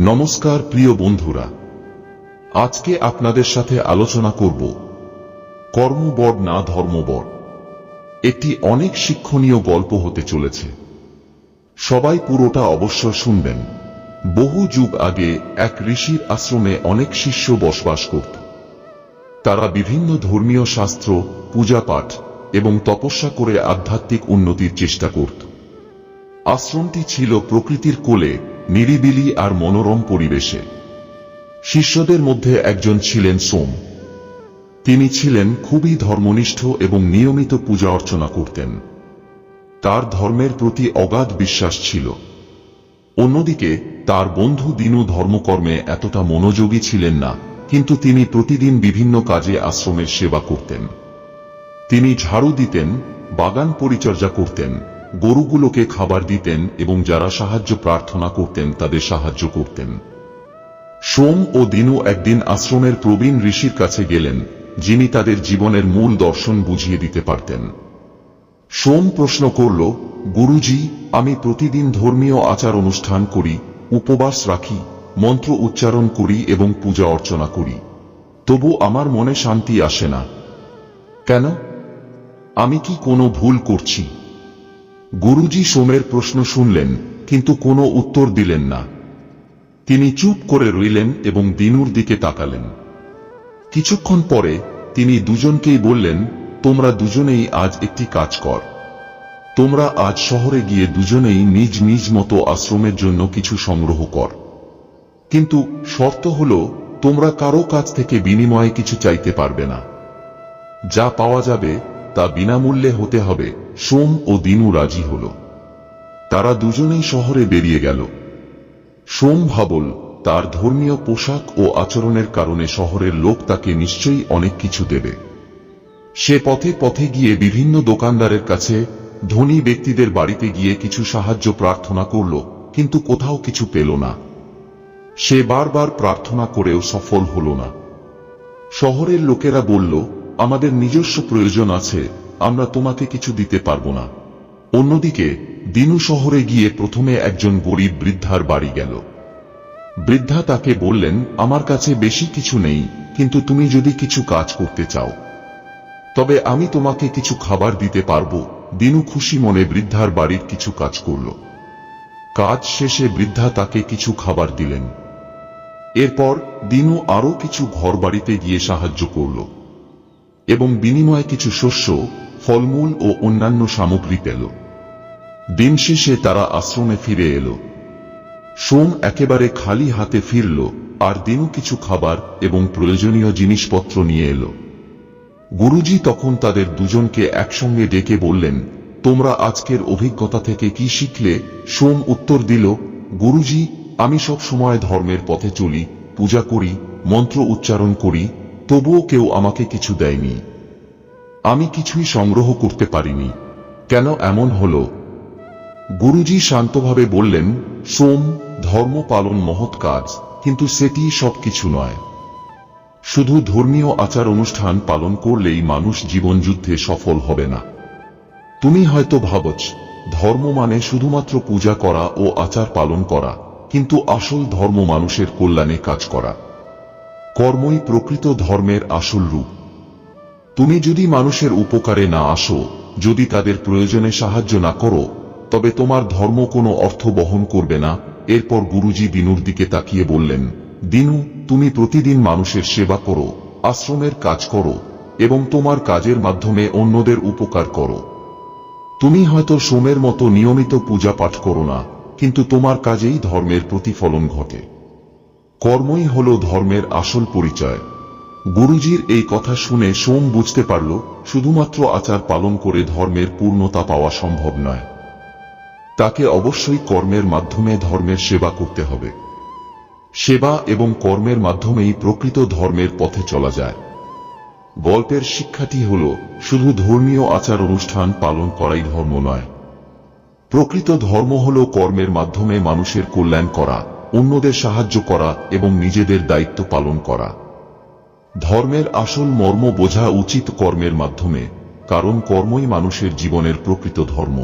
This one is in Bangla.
নমস্কার, প্রিয় বন্ধুরা। আজকে আপনাদের সাথে আলোচনা করব কর্মবর না ধর্মবর। একটি অনেক শিক্ষণীয় গল্প হতে চলেছে। সবাই পুরোটা অবশ্য শুনবেন। বহু যুগ আগে এক ঋষির আশ্রমে অনেক শিষ্য বসবাস করত। তারা বিভিন্ন ধর্মীয় শাস্ত্র, পূজাপাঠ এবং তপস্যা করে আধ্যাত্মিক উন্নতির চেষ্টা করত। আশ্রমটি ছিল প্রকৃতির কোলে নিরিবিলি আর মনোরম পরিবেশে। শিষ্যদের মধ্যে একজন ছিলেন সোম। তিনি ছিলেন খুবই ধর্মনিষ্ঠ এবং নিয়মিত পূজা অর্চনা করতেন। তার ধর্মের প্রতি অগাধ বিশ্বাস ছিল। অন্যদিকে, তার বন্ধু দিনু ধর্মকর্মে এতটা মনোযোগী ছিলেন না, কিন্তু তিনি প্রতিদিন বিভিন্ন কাজে আশ্রমের সেবা করতেন। তিনি ঝাড়ু দিতেন, বাগান পরিচর্যা করতেন গরুগুলোকে খাবার দিতেন এবং যারা সাহায্য প্রার্থনা করতেন, তাদের সাহায্য করতেন। সোম ও দিনু একদিন আশ্রমের প্রবীণ ঋষির কাছে গেলেন, যিনি তাদের জীবনের মূল দর্শন বুঝিয়ে দিতে পারতেন। সোম প্রশ্ন করল, গুরুজি, আমি প্রতিদিন ধর্মীয় আচার অনুষ্ঠান করি, উপবাস রাখি, মন্ত্র উচ্চারণ করি এবং পূজা অর্চনা করি। তবু আমার মনে শান্তি আসে না। কেন? আমি কি কোনো ভুল করছি? গুরুজি সোমের প্রশ্ন শুনলেন, কিন্তু কোনো উত্তর দিলেন না। তিনি চুপ করে রইলেন এবং দিনুর দিকে তাকালেন। কিছুক্ষণ পরে তিনি দুজনকেই বললেন, তোমরা দুজনেই আজ একটি কাজ কর। তোমরা আজ শহরে গিয়ে দুজনেই নিজ নিজ মতো আশ্রমের জন্য কিছু সংগ্রহ কর। কিন্তু শর্ত হল, তোমরা কারও কাছ থেকে বিনিময়ে কিছু চাইতে পারবে না। যা পাওয়া যাবে, তা বিনামূল্যে হতে হবে। সোম ও দিনু রাজি হল। তারা দুজনেই শহরে বেরিয়ে গেল। সোম ভাবল, তার ধর্মীয় পোশাক ও আচরণের কারণে শহরের লোক তাকে নিশ্চয়ই অনেক কিছু দেবে। সে পথে পথে গিয়ে বিভিন্ন দোকানদারের কাছে ধনী ব্যক্তিদের বাড়িতে গিয়ে কিছু সাহায্য প্রার্থনা করল, কিন্তু কোথাও কিছু পেল না। সে বারবার প্রার্থনা করেও সফল হল না। শহরের লোকেরা বলল, আমাদের নিজস্ব প্রয়োজন আছে আমরা তোমাকে কিছু দিতে পারব না। অন্যদিকে, দিনু শহরে গিয়ে প্রথমে একজন গরিব বৃদ্ধার বাড়ি গেল। বৃদ্ধা তাকে বললেন, আমার কাছে বেশি কিছু নেই, কিন্তু তুমি যদি কিছু কাজ করতে চাও। তবে আমি তোমাকে কিছু খাবার দিতে পারব। দিনু খুশি মনে বৃদ্ধার বাড়ির কিছু কাজ করল। কাজ শেষে বৃদ্ধা তাকে কিছু খাবার দিলেন। এরপর দিনু আরও কিছু ঘর বাড়িতে গিয়ে সাহায্য করল এবং বিনিময়ে কিছু শস্য ফলমূল ও অন্যান্য সামগ্রী পেল। দিন শেষে তারা আশ্রমে ফিরে এলো। সোম একেবারে খালি হাতে ফিরল, আর দিনু কিছু খাবার এবং প্রয়োজনীয় জিনিসপত্র নিয়ে এলো। গুরুজি তখন তাদের দুজনকে একসঙ্গে ডেকে বললেন, তোমরা আজকের অভিজ্ঞতা থেকে কি শিখলে? সোম উত্তর দিল, গুরুজি, আমি সব সময় ধর্মের পথে চলি, পূজা করি, মন্ত্র উচ্চারণ করি, তবুও কেউ আমাকে কিছু দেয়নি। আমি কিছুই সংগ্রহ করতে পারিনি। কেন এমন হলো? গুরুজি শান্তভাবে বললেন, সোম, ধর্ম পালন মহৎ কাজ, কিন্তু সেটি সবকিছু নয়। শুধু ধর্মীয় আচার অনুষ্ঠান পালন করলেই মানুষ জীবনযুদ্ধে সফল হবে না। তুমি হয়তো ভাবছ, ধর্ম মানে শুধুমাত্র পূজা করা ও আচার পালন করা, কিন্তু আসল ধর্ম মানুষের কল্যাণে কাজ করা। কর্মই প্রকৃত ধর্মের আসল রূপ। তুমি যদি মানুষের উপকারে না আসো, যদি তাদের প্রয়োজনে সাহায্য না করো, তবে তোমার ধর্ম কোনো অর্থ বহন করবে না। এরপর গুরুজি দিনুর দিকে তাকিয়ে বললেন, দিনু, তুমি প্রতিদিন মানুষের সেবা করো, আশ্রমের কাজ করো, এবং তোমার কাজের মাধ্যমে অন্যদের উপকার করো। তুমি হয়তো সোমের মতো নিয়মিত পূজা পাঠ করো না, কিন্তু তোমার কাজেই ধর্মের প্রতিফলন ঘটে। কর্মই হল ধর্মের আসল পরিচয়। গুরুজির এই কথা শুনে সোম বুঝতে পারল, শুধুমাত্র আচার পালন করে ধর্মের পূর্ণতা পাওয়া সম্ভব নয়। তাকে অবশ্যই কর্মের মাধ্যমে ধর্মের সেবা করতে হবে। সেবা এবং কর্মের মাধ্যমেই প্রকৃত ধর্মের পথে চলা যায়। গল্পের শিক্ষাটি হল, শুধু ধর্মীয় আচার অনুষ্ঠান পালন করাই ধর্ম নয়। প্রকৃত ধর্ম হল কর্মের মাধ্যমে মানুষের কল্যাণ করা, অন্যদের সাহায্য করা এবং নিজেদের দায়িত্ব পালন করা। ধর্মের আসল মর্ম বোঝা উচিত কর্মের মাধ্যমে কারণ কর্মই মানুষের জীবনের প্রকৃত ধর্ম।